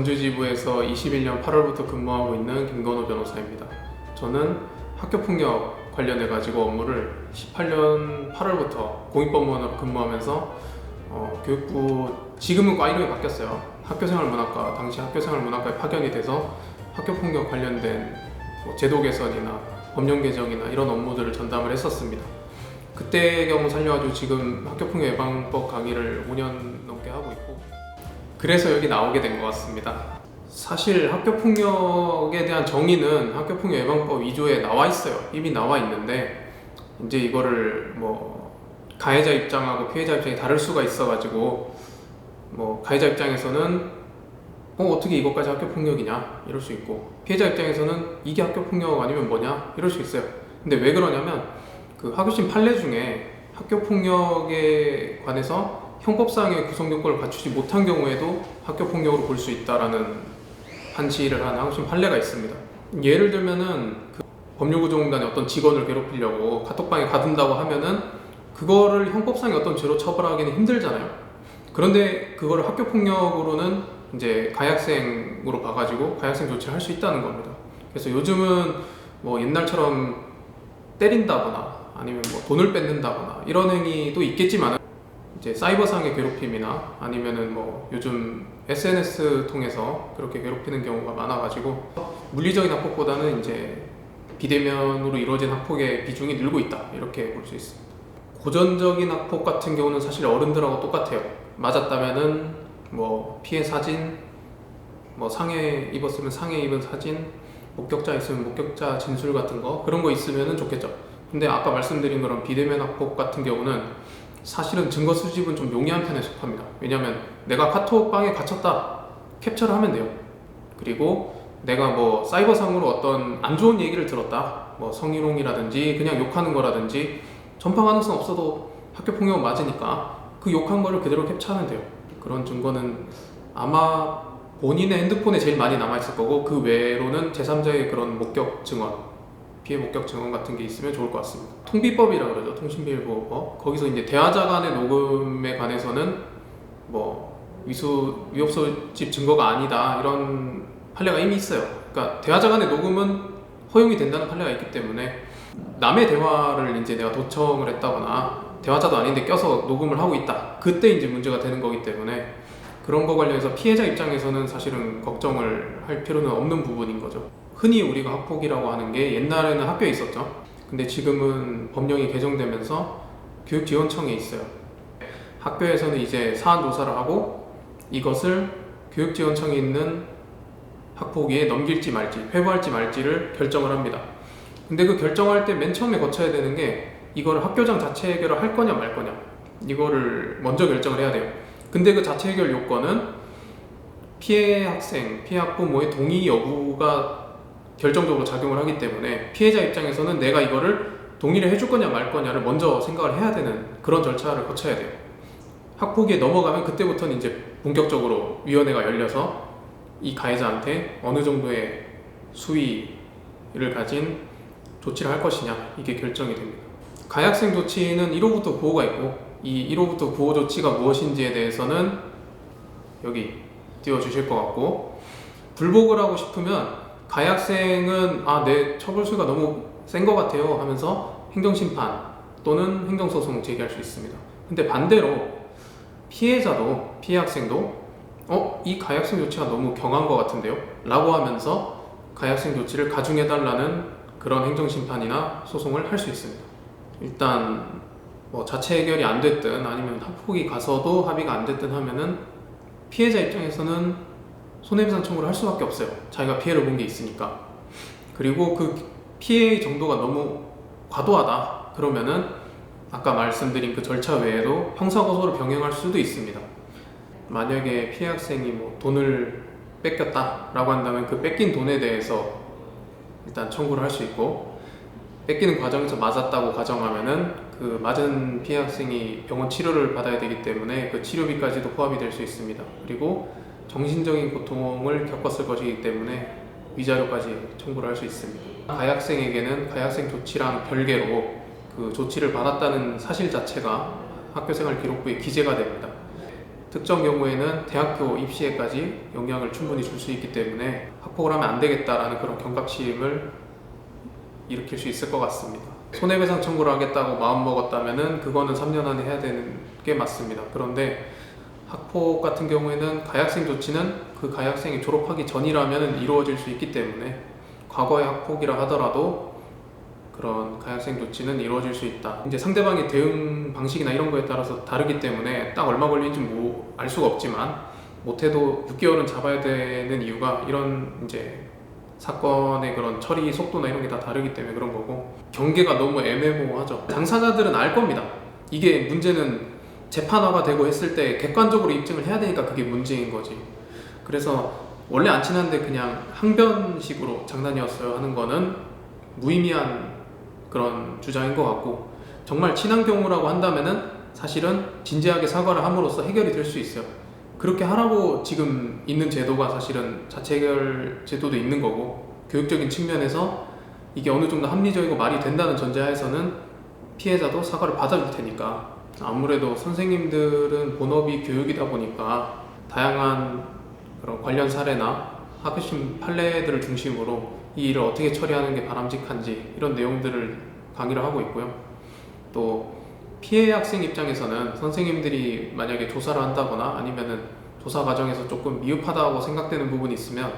전주지부에서 21년 8월부터 근무하고 있는 김건호 변호사입니다. 저는 학교 폭력 관련해 가지고 업무를 18년 8월부터 공익법무원으로 근무하면서 어, 교육부 지금은 과 이름이 바뀌었어요. 학교생활문학과 당시 학교생활문학과에 파견이 돼서 학교 폭력 관련된 뭐 제도 개선이나 법령 개정이나 이런 업무들을 전담을 했었습니다. 그때 경우 살려가지고 지금 학교 폭력 예방법 강의를 5년 넘게 하고 있고 그래서 여기 나오게 된 것 같습니다. 사실 학교폭력에 대한 정의는 학교폭력 예방법 2조에 나와 있어요. 이미 나와 있는데 이제 이거를 뭐 가해자 입장하고 피해자 입장이 다를 수가 있어가지고 뭐 가해자 입장에서는 어 어떻게 이것까지 학교폭력이냐 이럴 수 있고 피해자 입장에서는 이게 학교폭력 아니면 뭐냐 이럴 수 있어요. 근데 왜 그러냐면 그 하교심 판례 중에 학교폭력에 관해서 형법상의 구성 요건을 갖추지 못한 경우에도 학교 폭력으로 볼 수 있다라는 판시를 한 하교심 판례가 있습니다. 예를 들면은 그 법률구조공단의 어떤 직원을 괴롭히려고 카톡방에 가둔다고 하면은 그거를 형법상의 어떤 죄로 처벌하기는 힘들잖아요. 그런데 그거를 학교 폭력으로는 이제 가해학생으로 봐가지고 가해학생 조치를 할 수 있다는 겁니다. 그래서 요즘은 뭐 옛날처럼 때린다거나 아니면 뭐 돈을 뺏는다거나 이런 행위도 있겠지만 이제 사이버상의 괴롭힘이나 아니면은 뭐 요즘 SNS 통해서 그렇게 괴롭히는 경우가 많아가지고 물리적인 학폭보다는 이제 비대면으로 이루어진 학폭의 비중이 늘고 있다 이렇게 볼 수 있습니다. 고전적인 학폭 같은 경우는 사실 어른들하고 똑같아요. 맞았다면은 뭐 피해 사진, 뭐 상해 입었으면 상해 입은 사진, 목격자 있으면 목격자 진술 같은 거 그런 거 있으면은 좋겠죠. 근데 아까 말씀드린 그런 비대면 학폭 같은 경우는 사실은 증거 수집은 좀 용이한 편에 속합니다. 왜냐하면 내가 카톡방에 갇혔다 캡처를 하면 돼요. 그리고 내가 뭐 사이버상으로 어떤 안 좋은 얘기를 들었다, 뭐 성희롱이라든지 그냥 욕하는 거라든지 전파 가능성 없어도 학교 폭력은 맞으니까 그 욕한 거를 그대로 캡처하면 돼요. 그런 증거는 아마 본인의 핸드폰에 제일 많이 남아 있을 거고 그 외로는 제3자의 그런 목격 증언 피해 목격 증언 같은 게 있으면 좋을 것 같습니다. 통비법이라 그러죠. 통신비밀보호법. 거기서 이제 대화자 간의 녹음에 관해서는 뭐 위수 위협소집 증거가 아니다 이런 판례가 이미 있어요. 그러니까 대화자 간의 녹음은 허용이 된다는 판례가 있기 때문에 남의 대화를 이제 내가 도청을 했다거나 대화자도 아닌데 껴서 녹음을 하고 있다. 그때 이제 문제가 되는 거기 때문에 그런 거 관련해서 피해자 입장에서는 사실은 걱정을 할 필요는 없는 부분인 거죠. 흔히 우리가 학폭이라고 하는 게 옛날에는 학교에 있었죠. 근데 지금은 법령이 개정되면서 교육지원청에 있어요. 학교에서는 이제 사안 조사를 하고 이것을 교육지원청에 있는 학폭위에 넘길지 말지, 회부할지 말지를 결정을 합니다. 근데 그 결정할 때 맨 처음에 거쳐야 되는 게 이거를 학교장 자체 해결을 할 거냐 말 거냐 이거를 먼저 결정을 해야 돼요. 근데 그 자체 해결 요건은 피해 학생, 피해 학부모의 동의 여부가 결정적으로 작용을 하기 때문에 피해자 입장에서는 내가 이거를 동의를 해줄 거냐 말 거냐를 먼저 생각을 해야 되는 그런 절차를 거쳐야 돼요. 학폭위에 넘어가면 그때부터는 이제 본격적으로 위원회가 열려서 이 가해자한테 어느 정도의 수위를 가진 조치를 할 것이냐 이게 결정이 됩니다. 가해학생 조치는 1호부터 9호가 있고 이 1호부터 9호 조치가 무엇인지에 대해서는 여기 띄워 주실 것 같고 불복을 하고 싶으면 가해학생은 아 내 처벌 수가 너무 센 것 같아요 하면서 행정심판 또는 행정소송 제기할 수 있습니다. 근데 반대로 피해자도 피해 학생도 어 이 가해학생 조치가 너무 경한 것 같은데요 라고 하면서 가해학생 조치를 가중해달라는 그런 행정심판이나 소송을 할 수 있습니다. 일단 뭐 자체 해결이 안 됐든 아니면 학폭이 가서도 합의가 안 됐든 하면은 피해자 입장에서는 손해배상 청구를 할 수밖에 없어요. 자기가 피해를 본 게 있으니까. 그리고 그 피해의 정도가 너무 과도하다. 그러면은 아까 말씀드린 그 절차 외에도 형사고소를 병행할 수도 있습니다. 만약에 피해 학생이 뭐 돈을 뺏겼다라고 한다면 그 뺏긴 돈에 대해서 일단 청구를 할 수 있고 뺏기는 과정에서 맞았다고 가정하면은 그 맞은 피해 학생이 병원 치료를 받아야 되기 때문에 그 치료비까지도 포함이 될 수 있습니다. 그리고 정신적인 고통을 겪었을 것이기 때문에 위자료까지 청구를 할 수 있습니다. 가해학생에게는 가해학생 조치랑 별개로 그 조치를 받았다는 사실 자체가 학교생활 기록부에 기재가 됩니다. 특정 경우에는 대학교 입시에까지 영향을 충분히 줄 수 있기 때문에 학폭을 하면 안 되겠다라는 그런 경각심을 일으킬 수 있을 것 같습니다. 손해배상 청구를 하겠다고 마음먹었다면은 그거는 3년 안에 해야 되는 게 맞습니다. 그런데 학폭 같은 경우에는 가해학생 조치는 그 가해학생이 졸업하기 전이라면 이루어질 수 있기 때문에 과거의 학폭이라 하더라도 그런 가해학생 조치는 이루어질 수 있다. 이제 상대방의 대응 방식이나 이런 거에 따라서 다르기 때문에 딱 얼마 걸리는지 뭐 알 수가 없지만 못해도 6개월은 잡아야 되는 이유가 이런 이제 사건의 그런 처리 속도나 이런 게 다 다르기 때문에 그런 거고 경계가 너무 애매모호하죠. 당사자들은 알 겁니다. 이게 문제는 재판화가 되고 했을 때 객관적으로 입증을 해야 되니까 그게 문제인 거지. 그래서 원래 안 친한데 그냥 항변식으로 장난이었어요 하는 거는 무의미한 그런 주장인 것 같고 정말 친한 경우라고 한다면은 사실은 진지하게 사과를 함으로써 해결이 될 수 있어요. 그렇게 하라고 지금 있는 제도가 사실은 자체 해결 제도도 있는 거고 교육적인 측면에서 이게 어느 정도 합리적이고 말이 된다는 전제하에서는 피해자도 사과를 받아줄 테니까 아무래도 선생님들은 본업이 교육이다 보니까 다양한 그런 관련 사례나 학교심 판례들을 중심으로 이 일을 어떻게 처리하는 게 바람직한지 이런 내용들을 강의를 하고 있고요. 또 피해 학생 입장에서는 선생님들이 만약에 조사를 한다거나 아니면은 조사 과정에서 조금 미흡하다고 생각되는 부분이 있으면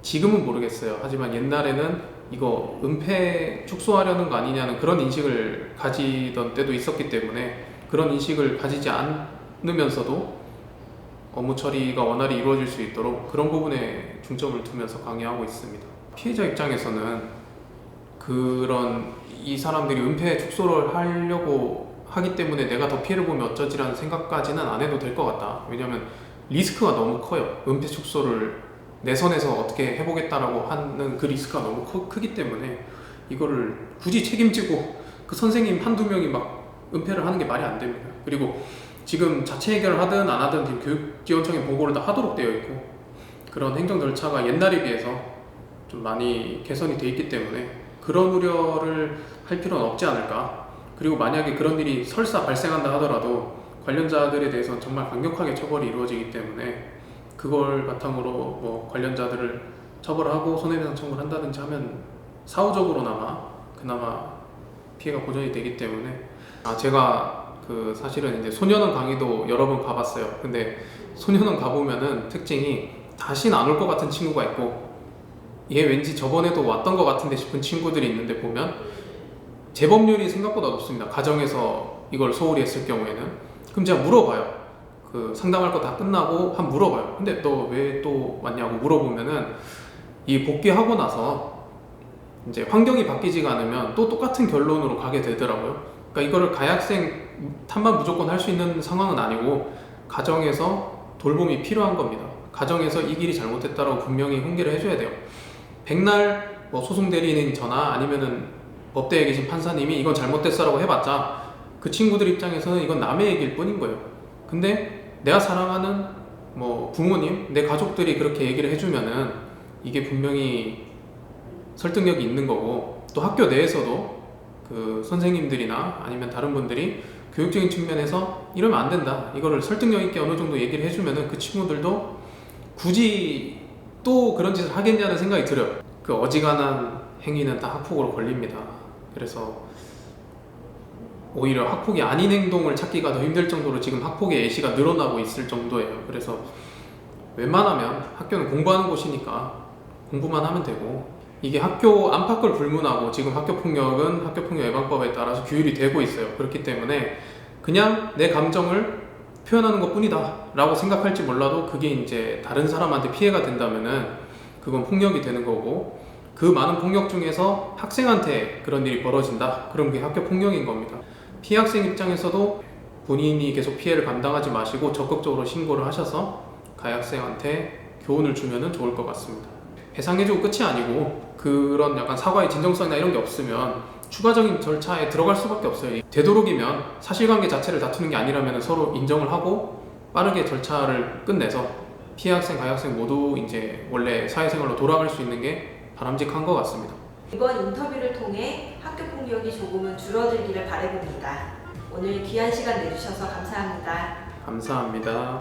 지금은 모르겠어요. 하지만 옛날에는 이거 은폐 축소하려는 거 아니냐는 그런 인식을 가지던 때도 있었기 때문에 그런 인식을 가지지 않으면서도 업무 처리가 원활히 이루어질 수 있도록 그런 부분에 중점을 두면서 강의하고 있습니다. 피해자 입장에서는 그런 이 사람들이 은폐 축소를 하려고 하기 때문에 내가 더 피해를 보면 어쩌지라는 생각까지는 안 해도 될 것 같다. 왜냐하면 리스크가 너무 커요. 은폐 축소를 내 선에서 어떻게 해보겠다라고 하는 그 리스크가 너무 커- 크기 때문에 이거를 굳이 책임지고 그 선생님 한두 명이 막 은폐를 하는 게 말이 안 됩니다. 그리고 지금 자체 해결을 하든 안 하든 지금 교육지원청에 보고를 다 하도록 되어 있고 그런 행정 절차가 옛날에 비해서 좀 많이 개선이 돼 있기 때문에 그런 우려를 할 필요는 없지 않을까. 그리고 만약에 그런 일이 설사 발생한다 하더라도 관련자들에 대해서는 정말 강력하게 처벌이 이루어지기 때문에 그걸 바탕으로 뭐 관련자들을 처벌하고 손해배상 청구를 한다든지 하면 사후적으로나마 그나마 피해가 보전이 되기 때문에 아 제가 그 사실은 이제 소년원 강의도 여러 번 가봤어요. 근데 소년원 가보면은 특징이 다시는 안올 것 같은 친구가 있고 얘 왠지 저번에도 왔던 것 같은데 싶은 친구들이 있는데 보면 재범률이 생각보다 높습니다. 가정에서 이걸 소홀히 했을 경우에는 그럼 제가 물어봐요. 그 상담할 거 다 끝나고 한 물어봐요. 근데 너 왜 또 왔냐고 물어보면은 이 복귀하고 나서 이제 환경이 바뀌지가 않으면 또 똑같은 결론으로 가게 되더라고요. 그러니까 이거를 가해학생 탓만 무조건 할 수 있는 상황은 아니고 가정에서 돌봄이 필요한 겁니다. 가정에서 이 길이 잘못됐다라고 분명히 훈계를 해줘야 돼요. 백날 뭐 소송 대리인 전화 아니면은 법대에 계신 판사님이 이건 잘못됐어라고 해봤자 그 친구들 입장에서는 이건 남의 얘기일 뿐인 거예요. 근데 내가 사랑하는 뭐 부모님, 내 가족들이 그렇게 얘기를 해주면은 이게 분명히 설득력이 있는 거고 또 학교 내에서도 그 선생님들이나 아니면 다른 분들이 교육적인 측면에서 이러면 안 된다. 이거를 설득력 있게 어느 정도 얘기를 해주면은 그 친구들도 굳이 또 그런 짓을 하겠냐는 생각이 들어요. 그 어지간한 행위는 다 학폭으로 걸립니다. 그래서 오히려 학폭이 아닌 행동을 찾기가 더 힘들 정도로 지금 학폭의 예시가 늘어나고 있을 정도예요. 그래서 웬만하면 학교는 공부하는 곳이니까 공부만 하면 되고 이게 학교 안팎을 불문하고 지금 학교 폭력은 학교 폭력 예방법에 따라서 규율이 되고 있어요. 그렇기 때문에 그냥 내 감정을 표현하는 것 뿐이다 라고 생각할지 몰라도 그게 이제 다른 사람한테 피해가 된다면은 그건 폭력이 되는 거고 그 많은 폭력 중에서 학생한테 그런 일이 벌어진다 그럼 그게 학교 폭력인 겁니다 피해 학생 입장에서도 본인이 계속 피해를 감당하지 마시고 적극적으로 신고를 하셔서 가해 학생한테 교훈을 주면은 좋을 것 같습니다 배상해주고 끝이 아니고 그런 약간 사과의 진정성이나 이런 게 없으면 추가적인 절차에 들어갈 수밖에 없어요. 되도록이면 사실관계 자체를 다투는 게 아니라면 서로 인정을 하고 빠르게 절차를 끝내서 피해 학생, 가해 학생 모두 이제 원래 사회생활로 돌아갈 수 있는 게 바람직한 것 같습니다. 이번 인터뷰를 통해 학교 폭력이 조금은 줄어들기를 바라봅니다. 오늘 귀한 시간 내주셔서 감사합니다. 감사합니다.